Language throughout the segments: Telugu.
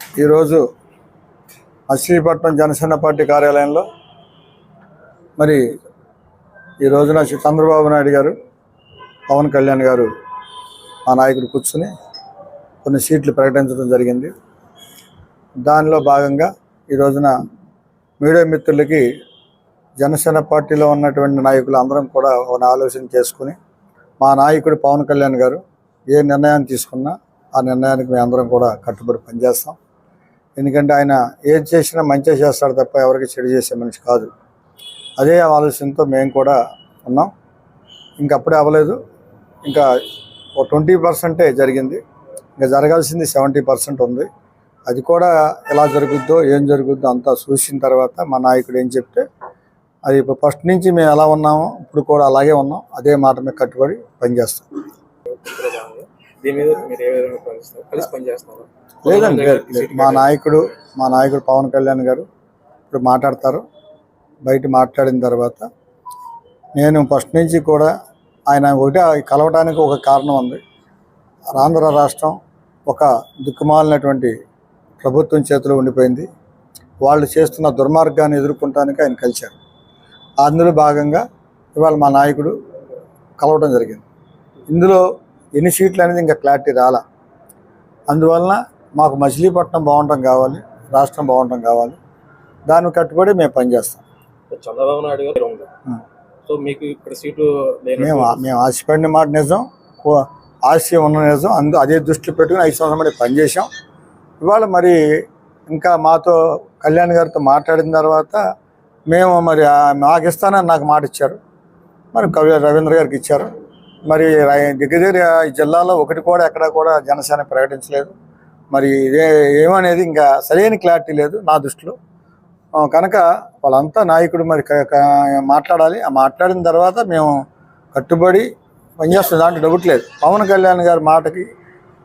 ఈరోజు అశ్రీపట్నం జనసేన పార్టీ కార్యాలయంలో మరి ఈ రోజున శ్రీ చంద్రబాబు నాయుడు గారు పవన్ కళ్యాణ్ గారు ఆ నాయకుడు కూర్చుని కొన్ని సీట్లు ప్రకటించడం జరిగింది. దానిలో భాగంగా ఈ రోజున మీడియా మిత్రులకి జనసేన పార్టీలో ఉన్నటువంటి నాయకులు అందరం కూడా ఒక ఆలోచన చేసుకుని మా నాయకుడు పవన్ కళ్యాణ్ గారు ఏ నిర్ణయాన్ని తీసుకున్నా ఆ నిర్ణయానికి మేము అందరం కూడా కట్టుబడి పనిచేస్తాం. ఎందుకంటే ఆయన ఏది చేసినా మంచిగా చేస్తాడు తప్ప ఎవరికి చెడు చేసే మనిషి కాదు. అదే ఆలోచనతో మేము కూడా ఉన్నాం. ఇంకా అప్పుడే అవ్వలేదు. ఇంకా ఓ ట్వంటీ పర్సెంటే జరిగింది. ఇంకా జరగాల్సింది సెవెంటీ పర్సెంట్ ఉంది. అది కూడా ఎలా జరుగుద్దో ఏం జరుగుద్దో అంతా చూసిన తర్వాత మా నాయకుడు ఏం చెప్తే అది ఇప్పుడు ఫస్ట్ నుంచి మేము ఎలా ఉన్నామో ఇప్పుడు కూడా అలాగే ఉన్నాం. అదే మాట మీద కట్టుబడి పనిచేస్తాం. దీని మీద మీరు ఏ విధంగా పనిచేస్తారు? కలిసి లేదండి లేదు, లేదు. మా నాయకుడు మా నాయకుడు పవన్ కళ్యాణ్ గారు ఇప్పుడు మాట్లాడతారు. బయట మాట్లాడిన తర్వాత నేను ఫస్ట్ నుంచి కూడా ఆయన ఒకటి కలవడానికి ఒక కారణం ఉంది. ఆంధ్ర రాష్ట్రం ఒక దిక్కుమాలినటువంటి ప్రభుత్వం చేతిలో ఉండిపోయింది. వాళ్ళు చేస్తున్న దుర్మార్గాన్ని ఎదుర్కొంటానికి ఆయన కలిశారు. అందులో భాగంగా ఇవాళ మా నాయకుడు కలవడం జరిగింది. ఇందులో ఎన్ని సీట్లు అనేది ఇంకా క్లారిటీ రాలా. అందువలన మాకు మచిలీపట్నం బాగుండటం కావాలి రాష్ట్రం బాగుండటం కావాలి. దాన్ని కట్టుబడి మేము పనిచేస్తాం. చంద్రబాబు నాయుడు గారు. సో మీకు ఇక్కడ సీటు మేము మేము ఆశపడిన మాట నిజం ఆశ ఉన్న నిజం అందు అదే దృష్టిలో పెట్టుకుని ఐదు సంవత్సరం బట్టి పనిచేసాం ఇవాళ మరి ఇంకా మాతో కళ్యాణ్ గారితో మాట్లాడిన తర్వాత మేము మరి మాకు ఇస్తానని నాకు మాట ఇచ్చారు. మరి కవి రవీంద్ర గారికి ఇచ్చారు. మరి దగ్గర దగ్గర ఈ జిల్లాలో ఒకటి కూడా ఎక్కడ కూడా జనసేన ప్రకటించలేదు. మరి ఇదే ఏమనేది ఇంకా సరైన క్లారిటీ లేదు నా దృష్టిలో. కనుక వాళ్ళంతా నాయకుడు మరి క- మాట్లాడాలి. ఆ మాట్లాడిన తర్వాత మేము కట్టుబడి పనిచేస్తుంది దాంట్లో డౌట్ లేదు. పవన్ కళ్యాణ్ గారి మాటకి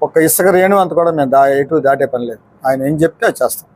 ఒక ఇసుక రేణు అంత కూడా మేము దా ఎటు దాటే పని లేదు. ఆయన ఏం చెప్తే అది చేస్తాం.